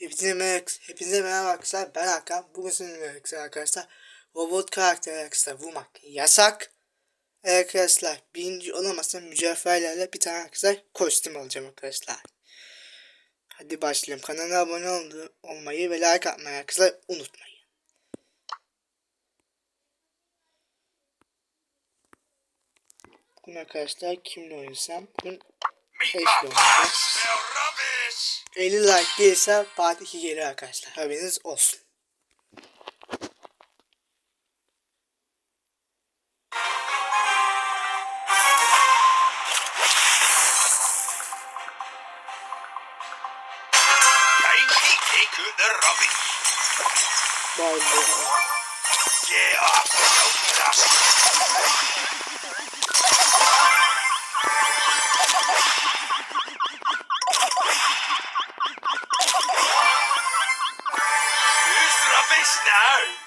Hepinize merhaba, hepinize merhaba arkadaşlar. Ben Hakan. Bugün sizinle birlikte arkadaşlar robot karakter arkadaşlar vurmak yasak. Arkadaşlar birinci olamazsam mücevherlerle bir tane arkadaşlar kostüm alacağım arkadaşlar. Hadi başlayalım. Kanala abone ol olmayı ve like atmayı arkadaşlar unutmayın. Bugün arkadaşlar kimle oynasam? Bugün eşle oynayacağım. 50 like gelirse part 2 gelir arkadaşlar. Haberiniz olsun. Time to rubbish now?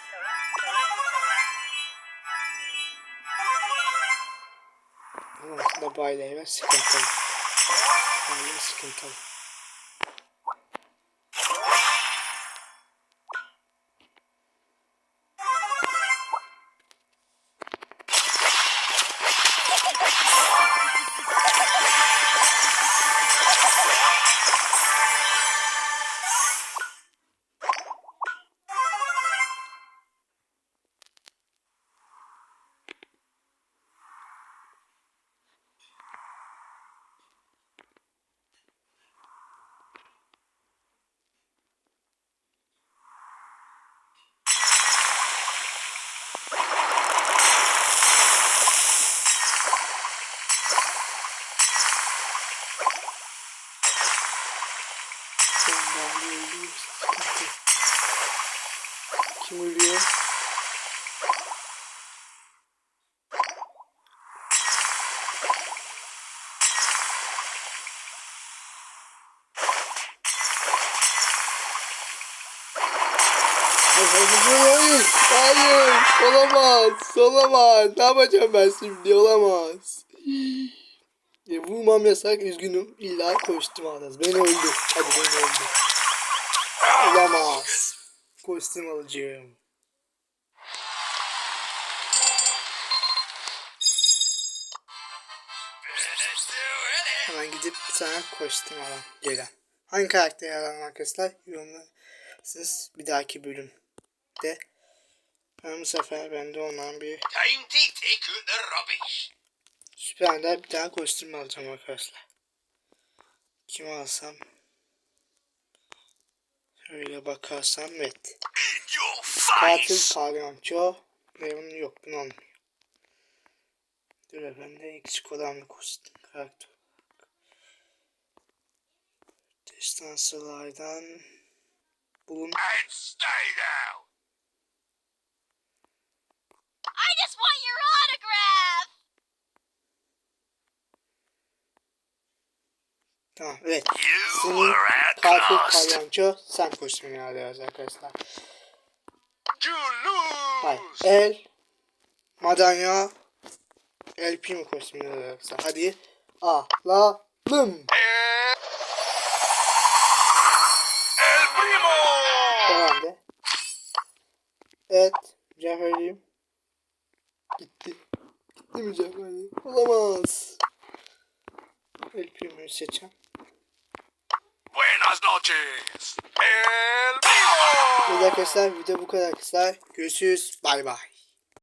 Ama babayla eve sıkıntılı. Aile sıkıntılı. Kim ölüyor? Hayır, hayır, olamaz, olamaz. Ne yapacağım ben şimdi, olamaz. Ya, vurmam yasak, üzgünüm. İlla kostüm alacağız. Beni öldü. Hadi beni öldü. Olamaz. Kostüm alacağım. Hemen gidip bir tane kostüm alalım. Gelen. Hangi karakteri alalım arkadaşlar? Yorumlarsınız bir dahaki bölümde. Ben bu sefer bende olan bir. Süper'den bir tane kostüm alacağım arkadaşlar. Kim alsam? Evet. In your Katil. Ne bunun yok bunu almıyor. Dur efendim eksik olan bir kostüm karakter. Destansılardan bulun. And stay down. Tamam evet. Senin katil. Kalyanço sen kostümünü alıyoruz arkadaşlar. You Hayır. El Madanya El Primo kostümünü alıyoruz. Hadi alalım. El primo. Devam de. Evet. Mücevherliyim. Gitti. Gitti mücevherliyim. Olamaz. El Primo'yu seçeceğim. Noches. El primo. Evet arkadaşlar video bu kadar arkadaşlar. Görüşürüz. Bay bay.